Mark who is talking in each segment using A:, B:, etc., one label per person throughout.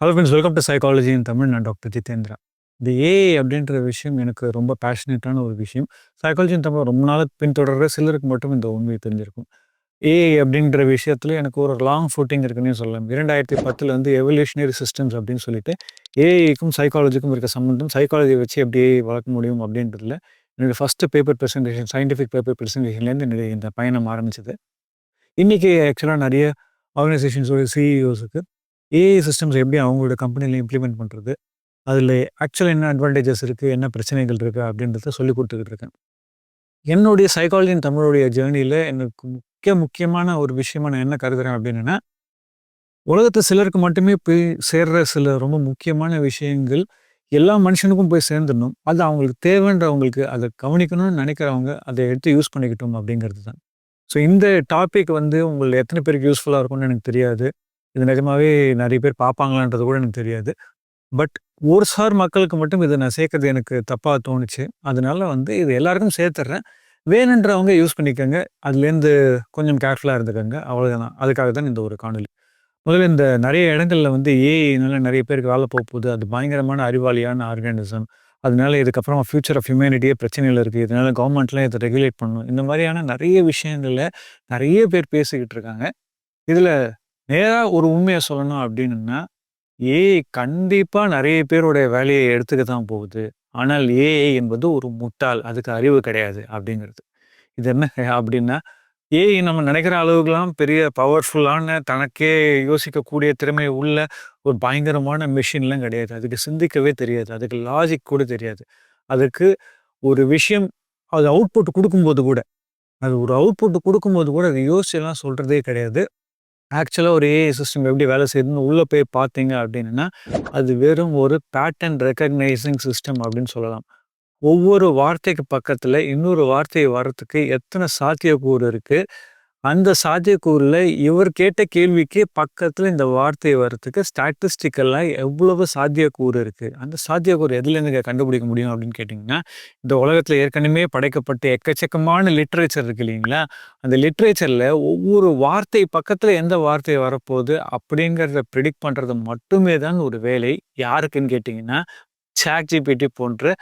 A: Hello friends welcome to psychology in Tamil நான் doctor Jitendra இந்த AI அப்படின்ற விஷயம் எனக்கு ரொம்ப பேஷனேட்டான ஒரு விஷயம். சைக்காலஜி தமிழ் ரொம்ப நாள் பின்தொடர்ற சிலருக்கு மட்டும் இந்த உண்மையை தெரிஞ்சிருக்கும். ஏஐ அப்படின்ற விஷயத்தில் எனக்கு ஒரு லாங் ஃபுட்டிங் இருக்குன்னே சொல்லலாம். இரண்டாயிரத்தி பத்தில் வந்து எவல்யூஷனரி சிஸ்டம்ஸ் அப்படின்னு சொல்லிட்டு ஏஐக்கும் சைக்காலஜிக்கும் இருக்க சம்மந்தம் சைக்காலஜி வச்சு எப்படி ஏஐ வளர்க்க முடியும் அப்படின்றதுல என்னுடைய first paper presentation scientific paper ப்ரெசன்டேஷன்லேருந்து என்னுடைய இந்த பயணம் ஆரம்பிச்சது. இன்றைக்கி ஆக்சுவலாக நிறைய ஆர்கனைசேஷன்ஸோட சிஇஓஸுக்கு ஏஐ சிஸ்டம்ஸ் எப்படி அவங்களோட கம்பெனியில் இம்ப்ளிமெண்ட் பண்ணுறது அதில் ஆக்சுவலாக என்ன அட்வான்டேஜஸ் இருக்குது என்ன பிரச்சனைகள் இருக்குது அப்படின்றத சொல்லி கொடுத்துக்கிட்டு இருக்கேன். என்னுடைய சைக்காலஜின் தமிழுடைய ஜேர்னியில் எனக்கு முக்கிய முக்கியமான ஒரு விஷயமா நான் என்ன கருதுகிறேன் அப்படின்னா உலகத்தை சிலருக்கு மட்டுமே போய் சேர்ற சில ரொம்ப முக்கியமான விஷயங்கள் எல்லா மனுஷனுக்கும் போய் சேர்ந்துடணும். அது அவங்களுக்கு தேவைன்றவங்களுக்கு அதை கவனிக்கணும்னு நினைக்கிறவங்க அதை எடுத்து யூஸ் பண்ணிக்கிட்டோம் அப்படிங்கிறது தான். ஸோ இந்த டாபிக் வந்து உங்களுக்கு எத்தனை பேருக்கு யூஸ்ஃபுல்லாக இருக்கும்னு எனக்கு தெரியாது. இது நிஜமாவே நிறைய பேர் பார்ப்பாங்களான்றது கூட எனக்கு தெரியாது. பட் ஒரு சார் மக்களுக்கு மட்டும் இதை நான் சேர்க்கறது எனக்கு தப்பாக தோணுச்சு. அதனால வந்து இது எல்லாருக்கும் சேர்த்துட்றேன் வேணுன்றவங்க யூஸ் பண்ணிக்கோங்க. அதுலேருந்து கொஞ்சம் கேர்ஃபுல்லாக இருந்துக்கோங்க. அவ்வளோதான் அதுக்காக தான் இந்த ஒரு காணொலி முதல்ல இந்த நிறைய இடங்களில் வந்து ஏஐனால நிறைய பேருக்கு வேலை போக போகுது. அது பயங்கரமான அறிவாளியான ஆர்கானிசம் அதனால இதுக்கப்புறமா ஃபியூச்சர் ஆஃப் ஹியூமனிட்டியே பிரச்சனைகள் இருக்குது இதனால கவர்மெண்ட்லாம் இதை ரெகுலேட் பண்ணணும். இந்த மாதிரியான நிறைய விஷயங்களில் நிறைய பேர் பேசிக்கிட்டு இருக்காங்க. இதில் நேராக ஒரு உண்மையை சொல்லணும் அப்படின்னா ஏஐ கண்டிப்பாக நிறைய பேருடைய வேலையை எடுத்துக்க தான் போகுது. ஆனால் ஏஐ என்பது ஒரு முட்டாள் அதுக்கு அறிவு கிடையாது அப்படிங்கிறது. இது என்ன அப்படின்னா ஏஐ நம்ம நினைக்கிற அளவுக்குலாம் பெரிய பவர்ஃபுல்லான தனக்கே யோசிக்கக்கூடிய திறமை உள்ள ஒரு பயங்கரமான மிஷின்லாம் கிடையாது. அதுக்கு சிந்திக்கவே தெரியாது. அதுக்கு லாஜிக் கூட தெரியாது. அதுக்கு ஒரு விஷயம் அது அவுட்புட் கொடுக்கும்போது கூட அது ஒரு அவுட்புட் கொடுக்கும்போது கூட அது யோசிச்செல்லாம் சொல்கிறதே கிடையாது. ஆக்சுவலாக ஒரு ஏஐ சிஸ்டம் எப்படி வேலை செய்யுதுன்னு உள்ளே போய் பார்த்தீங்க அப்படின்னா அது வெறும் ஒரு பேட்டர்ன் ரெக்கக்னைசிங் சிஸ்டம் அப்படின்னு சொல்லலாம். ஒவ்வொரு வார்த்தைக்கு பக்கத்தில் இன்னொரு வார்த்தை வர்றதுக்கு எத்தனை சாத்தியக்கூறு இருக்குது அந்த சாத்தியக்கூறில் இவர் கேட்ட கேள்விக்கு பக்கத்தில் இந்த வார்த்தை வர்றதுக்கு ஸ்டாட்டிஸ்டிக்கெல்லாம் எவ்வளவு சாத்தியக்கூறு இருக்குது அந்த சாத்தியக்கூறு எதுலேருந்து கண்டுபிடிக்க முடியும் அப்படின்னு கேட்டிங்கன்னா இந்த உலகத்தில் ஏற்கனவே படைக்கப்பட்ட எக்கச்சக்கமான லிட்ரேச்சர் இருக்கு இல்லைங்களா? அந்த லிட்ரேச்சரில் ஒவ்வொரு வார்த்தை பக்கத்தில் எந்த வார்த்தை வரப்போகுது அப்படிங்கிறத ப்ரிடிக்ட் பண்ணுறது மட்டுமே தான் ஒரு வேலை. யாருக்குன்னு கேட்டிங்கன்னா சாட் ஜிபிடி போன்ற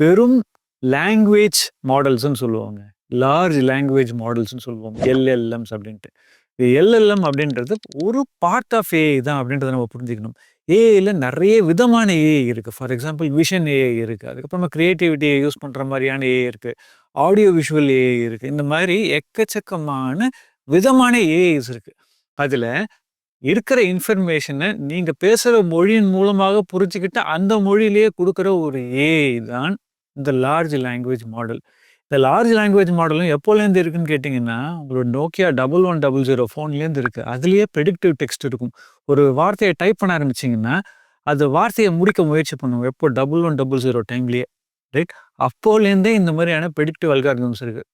A: பெரும் லாங்குவேஜ் மாடல்ஸ்ன்னு சொல்லுவாங்க. லார்ஜ் லாங்குவேஜ் மாடல்ஸ்னு சொல்லுவோம். எல்எல்எம்ஸ் அப்படின்ட்டு. இது எல்எல்எம் அப்படின்றது ஒரு பார்ட் ஆஃப் ஏஐ தான் அப்படின்றத நம்ம புரிஞ்சுக்கணும். ஏஐயில் நிறைய விதமான ஏஐ இருக்குது ஃபார் எக்ஸாம்பிள் விஷன் ஏஐ இருக்குது அதுக்கப்புறமா க்ரியேட்டிவிட்டியை யூஸ் பண்ணுற மாதிரியான ஏஐ இருக்குது ஆடியோ விஷுவல் ஏஐ இருக்குது இந்த மாதிரி எக்கச்சக்கமான விதமான ஏஐஸ் இருக்குது அதில் இருக்கிற இன்ஃபர்மேஷனை நீங்கள் பேசுகிற மொழியின் மூலமாக புரிஞ்சுக்கிட்டு அந்த மொழியிலேயே கொடுக்குற ஒரு ஏஐ தான் இந்த லார்ஜ் லாங்குவேஜ் மாடல் இந்த லார்ஜ் லாங்குவேஜ் மாடலும் எப்போலேருந்து இருக்குன்னு கேட்டிங்கன்னா உங்களோட Nokia double one double zero ஃபோன்லேருந்து இருக்குது அதுலேயே ப்ரெடிக்டிவ் டெக்ஸ்ட் இருக்கும். ஒரு வார்த்தையை டைப் பண்ண ஆரம்பிச்சிங்கன்னா அது வார்த்தையை முடிக்க முயற்சி பண்ணுவோம் எப்போ? டபுள் ஒன் டபுள் ஜீரோ டைம்லேயே ரைட் அப்போலேருந்தே இந்த மாதிரியான ப்ரெடிக்டிவ் அல்காரிதம்ஸ் இருக்குது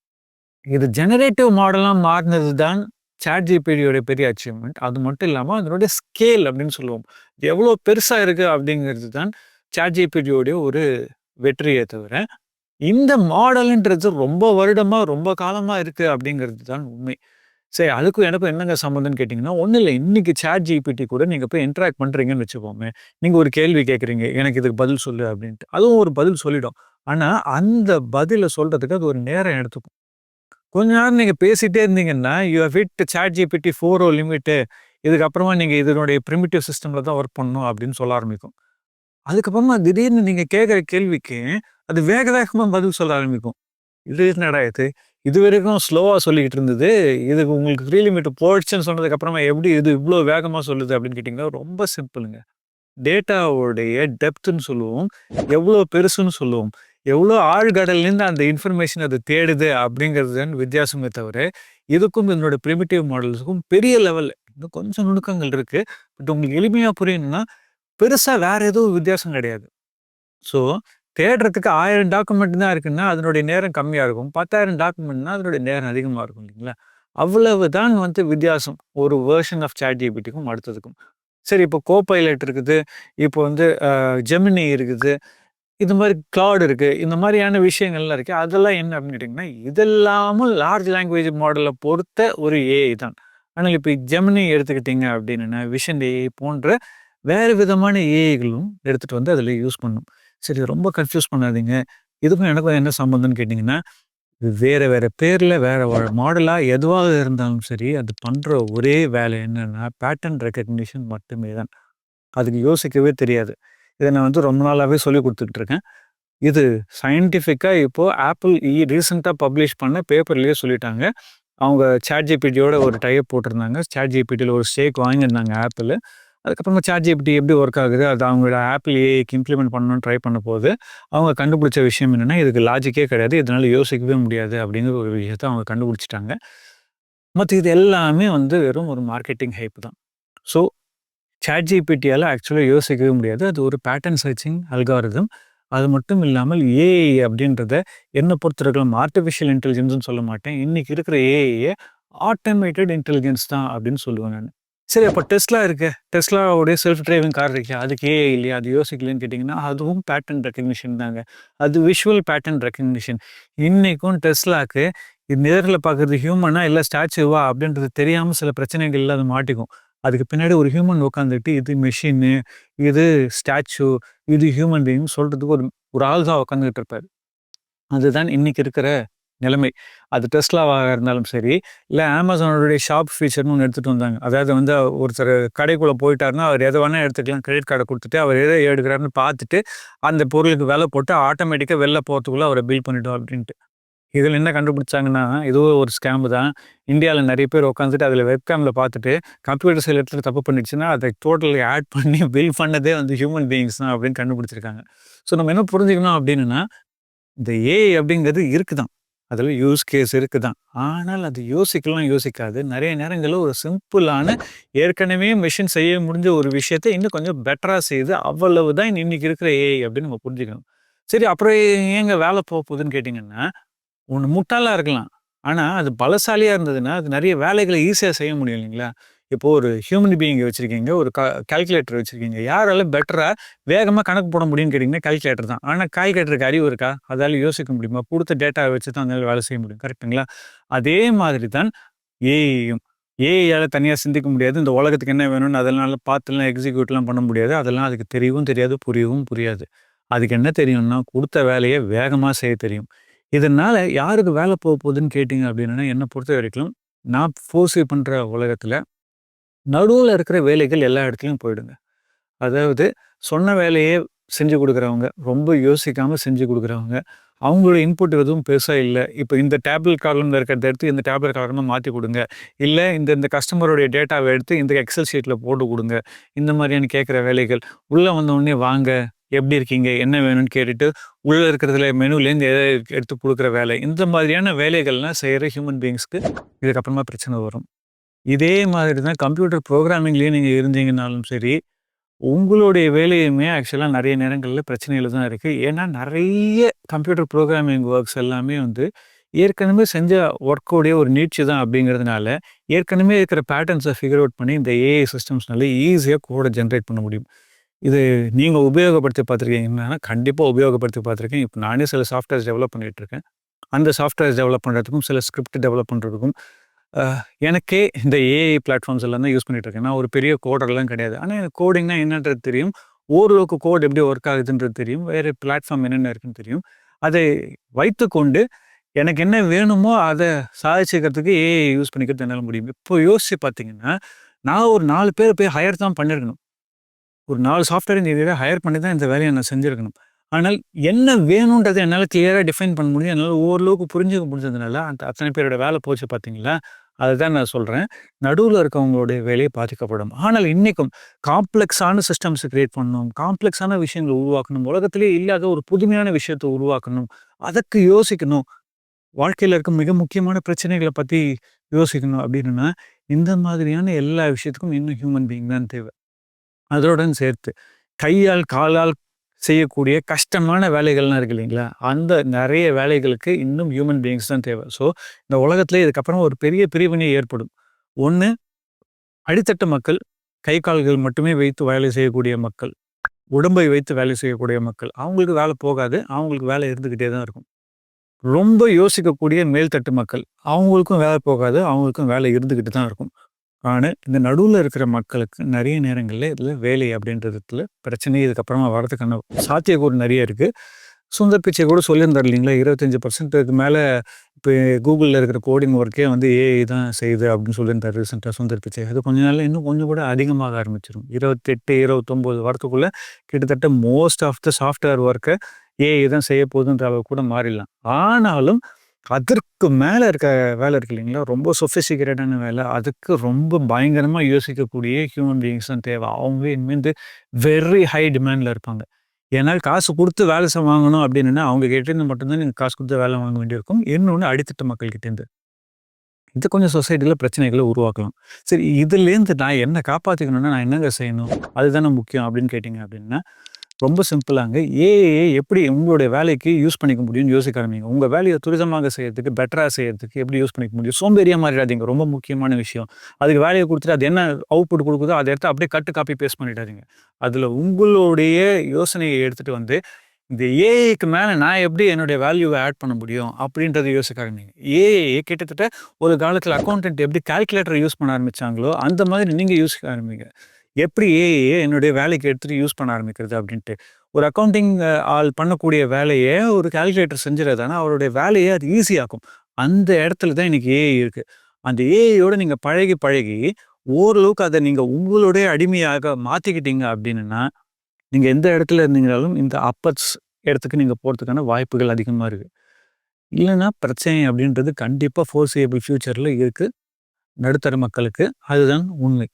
A: இது ஜெனரேட்டிவ் மாடலாக மாறினது தான் சாட் ஜிபிடியோடைய பெரிய அச்சீவ்மெண்ட் அது மட்டும் இல்லாமல் அதனுடைய ஸ்கேல் அப்படின்னு சொல்லுவோம். எவ்வளோ பெருசாக இருக்குது அப்படிங்கிறது தான் சாட் ஜிபிடியோடைய ஒரு வெற்றியை தவிர இந்த மாடல்ன்றது ரொம்ப வருடமாக ரொம்ப காலமாக இருக்குது அப்படிங்கிறது தான் உண்மை. சரி அதுக்கும் எனக்கும் என்னங்க சம்மந்தம்னு கேட்டிங்கன்னா ஒன்றும் இல்லை. இன்றைக்கி சேட் ஜிபிடி கூட நீங்கள் போய் இன்ட்ராக்ட் பண்ணுறீங்கன்னு வச்சுப்போமே நீங்கள் ஒரு கேள்வி கேட்குறீங்க எனக்கு இதுக்கு பதில் சொல்லு அப்படின்ட்டு. அதுவும் ஒரு பதில் சொல்லிடும். ஆனால் அந்த பதிலை சொல்கிறதுக்கு அது ஒரு நேரம் எடுத்துக்கும். கொஞ்ச நேரம் நீங்கள் பேசிகிட்டே இருந்தீங்கன்னா you hit ChatGPT four o limit இதுக்கப்புறமா நீங்கள் இதனுடைய ப்ரிமிட்டிவ் சிஸ்டமில் தான் ஒர்க் பண்ணணும் அப்படின்னு சொல்ல ஆரம்பிக்கும். அதுக்கப்புறமா திடீர்னு நீங்கள் கேட்குற கேள்விக்கு அது வேக வேகமாக பதில் சொல்ல ஆரம்பிக்கும். இது என்னடா இது? இது வரைக்கும் ஸ்லோவாக சொல்லிக்கிட்டு இருந்தது. இதுக்கு உங்களுக்கு த்ரீ லிமிட் போயிடுச்சுன்னு சொன்னதுக்கப்புறமா எப்படி இது இவ்வளோ வேகமாக சொல்லுது அப்படின்னு கேட்டிங்கன்னா ரொம்ப சிம்பிளுங்க டேட்டாவோடைய டெப்த்துன்னு சொல்லுவோம். எவ்வளோ பெருசுன்னு சொல்லுவோம். எவ்வளோ ஆழ்கடல்லேருந்து அந்த இன்ஃபர்மேஷன் அது தேடுது அப்படிங்கிறது தான் வித்தியாசமே தவிர இதுக்கும் இதனோட ப்ரிமிட்டிவ் மாடல்ஸுக்கும் பெரிய லெவல் இன்னும் கொஞ்சம் நுணுக்கங்கள் இருக்குது பட் உங்களுக்கு எளிமையாக புரியணும்னா பெருசாக வேறு எதுவும் வித்தியாசம் கிடையாது. ஸோ தேடுறதுக்கு ஆயிரம் டாக்குமெண்ட் தான் இருக்குன்னா அதனுடைய நேரம் கம்மியாக இருக்கும். பத்தாயிரம் டாக்குமெண்ட்னா அதனுடைய நேரம் அதிகமாக இருக்கும் இல்லைங்களா? அவ்வளவு தான் வந்து வித்தியாசம். ஒரு வேர்ஷன் ஆஃப் சாட் ஜிபிடிக்கும் அடுத்ததுக்கும். சரி இப்போ கோ பைலட் இருக்குது. இப்போ வந்து ஜெமினி இருக்குது. இது மாதிரி கிளாட் இருக்குது இந்த மாதிரியான விஷயங்கள்லாம் இருக்குது அதெல்லாம் என்ன அப்படின்னு கேட்டிங்கன்னா இதெல்லாமும் லார்ஜ் லாங்குவேஜ் மாடலை பொறுத்த ஒரு ஏஐ தான். ஆனால் இப்போ ஜெமினி எடுத்துக்கிட்டிங்க அப்படின்னா விஷன் ஏஐ போன்ற வேறு விதமான ஏஐகளும் எடுத்துகிட்டு வந்து அதில் யூஸ் பண்ணும். சரி ரொம்ப கன்ஃப்யூஸ் பண்ணாதீங்க. இதுக்கும் எனக்கும் என்ன சம்மந்தம்னு கேட்டிங்கன்னா வேறு வேறு பேரில் வேறு மாடலாக எதுவாக இருந்தாலும் சரி அது பண்ணுற ஒரே வேலை என்னென்னா பேட்டர்ன் ரெக்கக்னிஷன் மட்டுமே தான். அதுக்கு யோசிக்கவே தெரியாது. இதை நான் வந்து ரொம்ப நாளாகவே சொல்லி கொடுத்துக்கிட்டு இருக்கேன் இது சயின்டிஃபிக்காக இப்போது ஆப்பிள் இ ரீசெண்டாக பப்ளிஷ் பண்ண பேப்பர்லேயே சொல்லிட்டாங்க. அவங்க சேட் ஜிபிடியோட ஒரு டைப் போட்டிருந்தாங்க. சேட் ஜிபிடியில் ஒரு ஸ்டேக் வாங்கியிருந்தாங்க ஆப்பிள் அதுக்கப்புறமா சார்ஜ் எப்படி எப்படி ஒர்க் ஆகுது அது அவங்களோட ஆப்பிள் ஏஐக்கு இம்ப்ளிமெண்ட் பண்ணணும்னு ட்ரை பண்ண போது அவங்க கண்டுபிடிச்ச விஷயம் என்னென்னா இதுக்கு லாஜிக்கே கிடையாது இதனால் யோசிக்கவே முடியாது அப்படிங்கிற ஒரு விஷயத்த அவங்க கண்டுபிடிச்சிட்டாங்க. மற்ற இது எல்லாமே வந்து வெறும் ஒரு மார்க்கெட்டிங் ஹைப் தான். ஸோ சாட் ஜிபிடியால் ஆக்சுவலாக யோசிக்கவே முடியாது. அது ஒரு பேட்டர்ன் சர்ச்சிங் அல்காரிதம் அது மட்டும் இல்லாமல் ஏஐ அப்படின்றத என்னை பொறுத்தவரைக்கும் ஆர்டிஃபிஷியல் இன்டெலிஜென்ஸ்னு சொல்ல மாட்டேன். இன்றைக்கி இருக்கிற ஏஐயை ஆட்டோமேட்டட் இன்டெலிஜென்ஸ் தான் அப்படின்னு சொல்லுவேன் நான். சரி அப்போ டெஸ்ட்லாம் இருக்கு. டெஸ்ட்லாவுடைய செல்ஃப் டிரைவிங் கார் இருக்கு. அதுக்கு ஏ இல்லையா? அது யோசிக்கலன்னு கேட்டிங்கன்னா அதுவும் பேட்டர்ன் ரெக்கக்னிஷன் தாங்க. அது விஷுவல் பேட்டர்ன் ரெக்கக்னிஷன் இன்றைக்கும் டெஸ்லாக்கு இது நேரில் பார்க்குறது ஹியூமனா இல்லை ஸ்டாச்சுவா அப்படின்றது தெரியாமல் சில பிரச்சனைகள் அது மாட்டிக்கும். அதுக்கு பின்னாடி ஒரு ஹியூமன் உட்காந்துட்டு இது மெஷின்னு இது ஸ்டாச்சு இது ஹியூமன் பீயிங் சொல்கிறதுக்கு ஒரு ஒரு ஆள் தான் உட்காந்துக்கிட்டு இருப்பார். அதுதான் இன்னைக்கு இருக்கிற நிலைமை. அது டெஸ்லாவாக இருந்தாலும் சரி இல்லை அமேசானோடைய ஷாப் ஃபீச்சர்னு ஒன்று எடுத்துகிட்டு வந்தாங்க. அதாவது வந்து ஒருத்தர் கடைக்குள்ளே போயிட்டாருன்னா அவர் எதை வேணால் எடுத்துக்கலாம். கிரெடிட் கார்டை கொடுத்துட்டு அவர் எதை எடுக்கிறாருன்னு பார்த்துட்டு அந்த பொருளுக்கு விலை போட்டு ஆட்டோமேட்டிக்காக வெளில போகிறதுக்குள்ளே அவரை பில் பண்ணிட்டோம் அப்படின்ட்டு. இதில் என்ன கண்டுபிடிச்சாங்கன்னா இதுவும் ஒரு ஸ்கேம் தான். இந்தியாவில் நிறைய பேர் உட்காந்துட்டு அதில் வெப்கேமில் பார்த்துட்டு கம்ப்யூட்டர் சில இடத்துல தப்பு பண்ணிடுச்சுன்னா அதை டோட்டலி ஆட் பண்ணி பில் பண்ணதே வந்து ஹியூமன் பீயிங்ஸ் தான் அப்படின்னு கண்டுபிடிச்சிருக்காங்க. ஸோ நம்ம என்ன புரிஞ்சுக்கணும் அப்படின்னா இந்த ஏஐ அப்படிங்கிறது இருக்குதான். அதில் யூஸ் கேஸ் இருக்குது தான் ஆனால் அது யோசிக்கலாம் யோசிக்காது. நிறைய நேரங்களில் ஒரு சிம்பிளான ஏற்கனவே மிஷின் செய்ய முடிஞ்ச ஒரு விஷயத்தை இன்னும் கொஞ்சம் பெட்டராக செய்து அவ்வளவு தான் இன்னைக்கு இருக்கிற ஏஐ அப்படின்னு நம்ம புரிஞ்சுக்கணும். சரி அப்புறம் ஏங்க வேலை போக போகுதுன்னு கேட்டிங்கன்னா ஒன்று முட்டாளாக இருக்கலாம். ஆனால் அது பலசாலியாக இருந்ததுன்னா அது நிறைய வேலைகளை ஈஸியாக செய்ய முடியும் இல்லைங்களா? இப்போ ஒரு ஹியூமன் பீயிங்கை வச்சுருக்கீங்க ஒரு க கால்குலேட்டர் வச்சுருக்கீங்க. யாரால பெட்டராக வேகமாக கணக்கு போட முடியும்னு கேட்டிங்கன்னா கால்குலேட்டர் தான். ஆனால் கால்குலேட்டருக்கு அறிவு இருக்கா? அதால் யோசிக்க முடியுமா? கொடுத்த டேட்டாவை வச்சு தான் அதனால் வேலை செய்ய முடியும். கரெக்டுங்களா அதே மாதிரி தான் ஏஐயும் ஏஐயால் தனியாக சிந்திக்க முடியாது. இந்த உலகத்துக்கு என்ன வேணும்னு அதெல்லாம் பார்த்துலாம் எக்ஸிக்யூட்லாம் பண்ண முடியாது. அதெல்லாம் அதுக்கு தெரியவும் தெரியாது புரியவும் புரியாது. அதுக்கு என்ன தெரியும்னா கொடுத்த வேலையை வேகமாக செய்ய தெரியும். இதனால் யாருக்கு வேலை போக போகுதுன்னு கேட்டிங்க அப்படின்னா என்னை பொறுத்த வரைக்கும் நான் ஃபோர்ஸி பண்ணுற உலகத்தில் நடுவில் இருக்கிற வேலைகள் எல்லா இடத்துலையும் போயிடுங்க. அதாவது சொன்ன வேலையே செஞ்சு கொடுக்குறவங்க ரொம்ப யோசிக்காமல் செஞ்சு கொடுக்குறவங்க அவங்களோட இன்புட் எதுவும் பெருசாக இல்லை. இப்போ இந்த டேப்லெட் காலமில் இருக்கிறத எடுத்து இந்த டேப்லெட் காலமாக மாற்றி கொடுங்க. இல்லை இந்த இந்த கஸ்டமருடைய டேட்டாவை எடுத்து இந்த எக்ஸல் ஷீட்டில் போட்டு கொடுங்க. இந்த மாதிரியான கேட்குற வேலைகள். உள்ளே வந்தோடனே வாங்க. எப்படி இருக்கீங்க? என்ன வேணும்னு கேட்டுட்டு உள்ளே இருக்கிறதுல மெனுலேருந்து எதை எடுத்து கொடுக்குற வேலை. இந்த மாதிரியான வேலைகள்லாம் செய்கிற ஹியூமன் பீயிங்ஸ்க்கு இதுக்கப்புறமா பிரச்சனை வரும். இதே மாதிரி தான் கம்ப்யூட்டர் ப்ரோக்ராமிங்லேயே நீங்கள் இருந்தீங்கனாலும் சரி, உங்களுடைய வேலையுமே ஆக்சுவலாக நிறைய நேரங்களில் பிரச்சனையில் தான் இருக்குது ஏன்னா, நிறைய கம்ப்யூட்டர் ப்ரோக்ராமிங் ஒர்க்ஸ் எல்லாமே வந்து ஏற்கனவே செஞ்ச ஒர்க்கோடைய ஒரு நீட்சி தான் அப்படிங்கிறதுனால, ஏற்கனவே இருக்கிற பேட்டர்ன்ஸை ஃபிகர் அவுட் பண்ணி இந்த ஏஐ சிஸ்டம்ஸ்னால ஈஸியாக கோடை ஜென்ரேட் பண்ண முடியும். இது நீங்கள் உபயோகப்படுத்தி பார்த்துருக்கீங்கன்னா, கண்டிப்பாக உபயோகப்படுத்தி பார்த்துருக்கேன். இப்போ நானே சில சாஃப்ட்வேர்ஸ் டெவலப் பண்ணிகிட்ருக்கேன். அந்த சாஃப்ட்வேர்ஸ் டெவலப் பண்ணுறதுக்கும், சில ஸ்கிரிப்ட் டெவலப் பண்ணுறதுக்கும் எனக்கே இந்த ஏஐ பிளாட்ஃபார்ம்ஸ் எல்லாம் தான் யூஸ் பண்ணிட்டு இருக்கேன். நான் ஒரு பெரிய கோடர்லாம் கிடையாது. ஆனால் எனக்கு கோடிங்னா என்னன்றது தெரியும். ஓரளவுக்கு கோட் எப்படி ஒர்க் ஆகுதுன்றது தெரியும். வேறு பிளாட்ஃபார்ம் என்னென்ன இருக்குன்னு தெரியும். அதை வைத்துக்கொண்டு எனக்கு என்ன வேணுமோ அதை சாதிச்சுக்கிறதுக்கு ஏஐ யூஸ் பண்ணிக்கிறது என்னால் முடியும். இப்போ யோசிச்சு பார்த்தீங்கன்னா நான் ஒரு நாலு பேர் போய் ஹையர் தான் பண்ணியிருக்கணும் ஒரு நாலு சாஃப்ட்வேர் இன்ஜினியரை ஹையர் பண்ணி தான் இந்த வேலையை நான் செஞ்சுருக்கணும். ஆனால் என்ன வேணுன்றதை என்னால் கிளியராக டிஃபைன் பண்ண முடியும். என்னால் ஓரளவுக்கு புரிஞ்சுக்க முடிஞ்சதுனால அந்த அத்தனை பேரோட வேலை போச்சு பார்த்தீங்களா? அதுதான் நான் சொல்கிறேன் நடுவில் இருக்கவங்களுடைய வேலையை பாதிக்கப்படும். ஆனால் இன்றைக்கும் காம்ப்ளெக்ஸான சிஸ்டம்ஸ் கிரியேட் பண்ணணும் காம்ப்ளெக்ஸான விஷயங்களை உருவாக்கணும் உலகத்திலே இல்லாத ஒரு புதுமையான விஷயத்தை உருவாக்கணும் அதற்கு யோசிக்கணும். வாழ்க்கையில் இருக்க மிக முக்கியமான பிரச்சனைகளை பற்றி யோசிக்கணும் அப்படின்னா இந்த மாதிரியான எல்லா விஷயத்துக்கும் இன்னும் ஹியூமன் பீயிங் தான் தேவை. அதோடன் சேர்த்து கையால் காலால் செய்யக்கூடிய கஷ்டமான வேலைகள்லாம் இருக்கு இல்லைங்களா? அந்த நிறைய வேலைகளுக்கு இன்னும் ஹியூமன் பீயிங்ஸ் தான் தேவை. ஸோ இந்த உலகத்தில் இதுக்கப்புறம் ஒரு பெரிய பிரிவினை ஏற்படும். ஒன்று அடித்தட்ட மக்கள் கை கால்கள் மட்டுமே வைத்து வேலை செய்யக்கூடிய மக்கள் உடம்பை வைத்து வேலை செய்யக்கூடிய மக்கள். அவங்களுக்கு வேலை போகாது அவங்களுக்கு வேலை இருந்துக்கிட்டே தான் இருக்கும். ரொம்ப யோசிக்கக்கூடிய மேல்தட்டு மக்கள் அவங்களுக்கும் வேலை போகாது அவங்களுக்கும் வேலை இருந்துக்கிட்டு தான் இருக்கும். ஆனால் இந்த நடுவில் இருக்கிற மக்களுக்கு நிறைய நேரங்களில் இதில் வேலை அப்படின்றதுல பிரச்சனை இதுக்கப்புறமா வரதுக்கான சாத்தியக்கூறு நிறைய இருக்குது சுந்தர் பிச்சை கூட சொல்லியிருந்தார் இல்லைங்களா? இருபத்தஞ்சி பர்சன்ட்டுக்கு மேலே இப்போ கூகுளில் இருக்கிற கோடிங் ஒர்க்கே வந்து ஏஐ தான் செய்யுது அப்படின்னு சொல்லியிருந்தார் ரீசெண்டாக சுந்தர் பிச்சை. அது கொஞ்ச நாளில் இன்னும் கொஞ்சம் கூட அதிகமாக ஆரம்பிச்சிடும் இருபத்தெட்டு இருபத்தொம்போது வரத்துக்குள்ளே கிட்டத்தட்ட மோஸ்ட் ஆஃப் த சாஃப்ட்வேர் ஒர்க்கை ஏஐ தான் செய்ய போகுதுன்ற அளவு கூட மாறிடலாம். ஆனாலும் அதற்கு மேலே இருக்க வேலை இருக்கு இல்லைங்களா? ரொம்ப சொஃபிஸ்டிகேட்டடான வேலை. அதுக்கு ரொம்ப பயங்கரமாக யோசிக்கக்கூடிய ஹியூமன் பீயிங்ஸ் தான் தேவை. அவங்க இனிமேல் வெரி ஹை டிமாண்டில் இருப்பாங்க. ஏன்னால் காசு கொடுத்து வேலை வாங்கணும் அப்படின்னா அவங்க கிட்டேருந்து மட்டும்தான் நீங்கள் காசு கொடுத்து வேலை வாங்க வேண்டியிருக்கும். இன்னொன்று அடித்தட்ட மக்கள்கிட்டேருந்து. இது கொஞ்சம் சொசைட்டியில் பிரச்சனைகளை உருவாக்கலாம். சரி இதுலேருந்து நான் என்ன காப்பாற்றிக்கணும்னா நான் என்னங்க செய்யணும்? அதுதானே முக்கியம் அப்படின்னு கேட்டிங்க அப்படின்னா ரொம்ப சிம்பிளாங்க. ஏஏ எப்படி உங்களுடைய வேலைக்கு யூஸ் பண்ணிக்க முடியும்னு யோசிக்க ஆரம்பிங்க. உங்கள் வேலையை துரிதமாக செய்யறதுக்கு பெட்டராக செய்யறதுக்கு எப்படி யூஸ் பண்ணிக்க முடியும்? சோம்பேறியாக மாறிடாதீங்க. ரொம்ப முக்கியமான விஷயம். அதுக்கு வேலையை கொடுத்துட்டு அது என்ன அவுட்புட் கொடுக்குதோ அதை எடுத்து அப்படியே கட்டு காப்பி பேஸ்ட் பண்ணிடாதீங்க. அதில் உங்களுடைய யோசனையை எடுத்துகிட்டு வந்து இந்த ஏஐக்கு மேலே நான் எப்படி என்னுடைய வேல்யூவை ஆட் பண்ண முடியும் அப்படின்றத யோசிக்க ஆரம்பிங்க. ஏஐ கிட்டத்தட்ட ஒரு காலத்தில் அக்கௌண்டன்ட் எப்படி கால்குலேட்டர் யூஸ் பண்ண ஆரம்பித்தாங்களோ அந்த மாதிரி நீங்கள் யூஸ் ஆரம்பிங்க. எப்படி ஏஐ என்னுடைய வேலைக்கு எடுத்துகிட்டு யூஸ் பண்ண ஆரம்பிக்கிறது அப்படின்ட்டு. ஒரு அக்கௌண்டிங் ஆள் பண்ணக்கூடிய வேலையை ஒரு கால்குலேட்டர் செஞ்சுறதுனா அவருடைய வேலையை அது ஈஸியாக்கும் அந்த இடத்துல தான் இன்றைக்கி ஏஐ இருக்குது அந்த ஏஐயோட நீங்கள் பழகி பழகி ஓரளவுக்கு அதை நீங்கள் உங்களுடைய அடிமையாக மாற்றிக்கிட்டீங்க அப்படின்னா நீங்கள் எந்த இடத்துல இருந்தீங்கனாலும் இந்த அப்பர்ஸ் இடத்துக்கு நீங்கள் போகிறதுக்கான வாய்ப்புகள் அதிகமாக இருக்குது இல்லைன்னா பிரச்சனை அப்படின்றது கண்டிப்பாக ஃபோர்சியபிள் ஃப்யூச்சரில் இருக்குது நடுத்தர மக்களுக்கு அதுதான் உண்மை.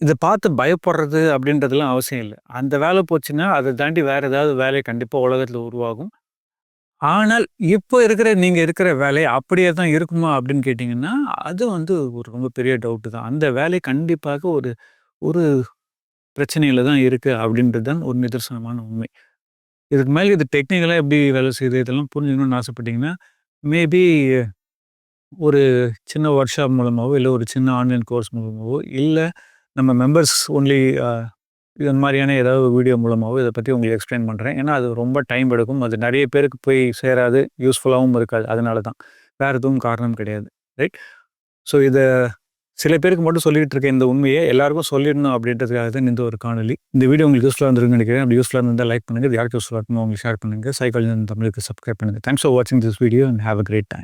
A: இதை பார்த்து பயப்படுறது அப்படின்றதுலாம் அவசியம் இல்லை. அந்த வேலை போச்சுன்னா அதை தாண்டி வேறு ஏதாவது வேலை கண்டிப்பாக உலகத்தில் உருவாகும். ஆனால் இப்போ இருக்கிற நீங்கள் இருக்கிற வேலை அப்படியே தான் இருக்குமா அப்படின்னு கேட்டிங்கன்னா அது வந்து ஒரு ரொம்ப பெரிய டவுட்டு தான். அந்த வேலை கண்டிப்பாக ஒரு ஒரு பிரச்சனையில் தான் இருக்குது அப்படின்றது தான் ஒரு நிதர்சனமான உண்மை. இதுக்கு மேலே இது டெக்னிக்கலாக எப்படி வேலை செய்யுது இதெல்லாம் புரிஞ்சுக்கணும்னு ஆசைப்பட்டீங்கன்னா மேபி ஒரு சின்ன ஒர்க் ஷாப் மூலமாகவோ இல்லை ஒரு சின்ன ஆன்லைன் கோர்ஸ் மூலமாகவோ இல்லை நம்ம மெம்பர்ஸ் ஒன்லி இது மாதிரியான ஏதாவது வீடியோ மூலமாகவும் இதை பற்றி உங்களுக்கு எக்ஸ்பிளைன் பண்ணுறேன் ஏன்னா அது ரொம்ப டைம் எடுக்கும். அது நிறைய பேருக்கு போய் சேராது யூஸ்ஃபுல்லாகவும் இருக்காது. அதனால தான். வேறு எதுவும் காரணம் கிடையாது. ரைட் ஸோ இதை சில பேருக்கு மட்டும் சொல்லிகிட்டு இருக்க இந்த உண்மையை. எல்லாருக்கும் சொல்லிடணும் அப்படின்றதுக்காக தான் இந்த ஒரு காணொலி இந்த வீடியோ உங்களுக்கு யூஸ்ஃபுல்லாக இருந்திருக்குன்னு நினைக்கிறேன். அப்படி யூஸ்ஃபுல்லாக இருந்தால் லைக் பண்ணுங்கள் யாருக்கு யூஸ்ஃபுல்லாக இருக்கணும் உங்களுக்கு ஷேர் பண்ணுங்கள் சைக்காலஜி தமிழுக்கு சப்ஸ்கிரைப் பண்ணுங்கள் தேங்க்ஸ் ஃபார் வாட்சிங் this video and have a great time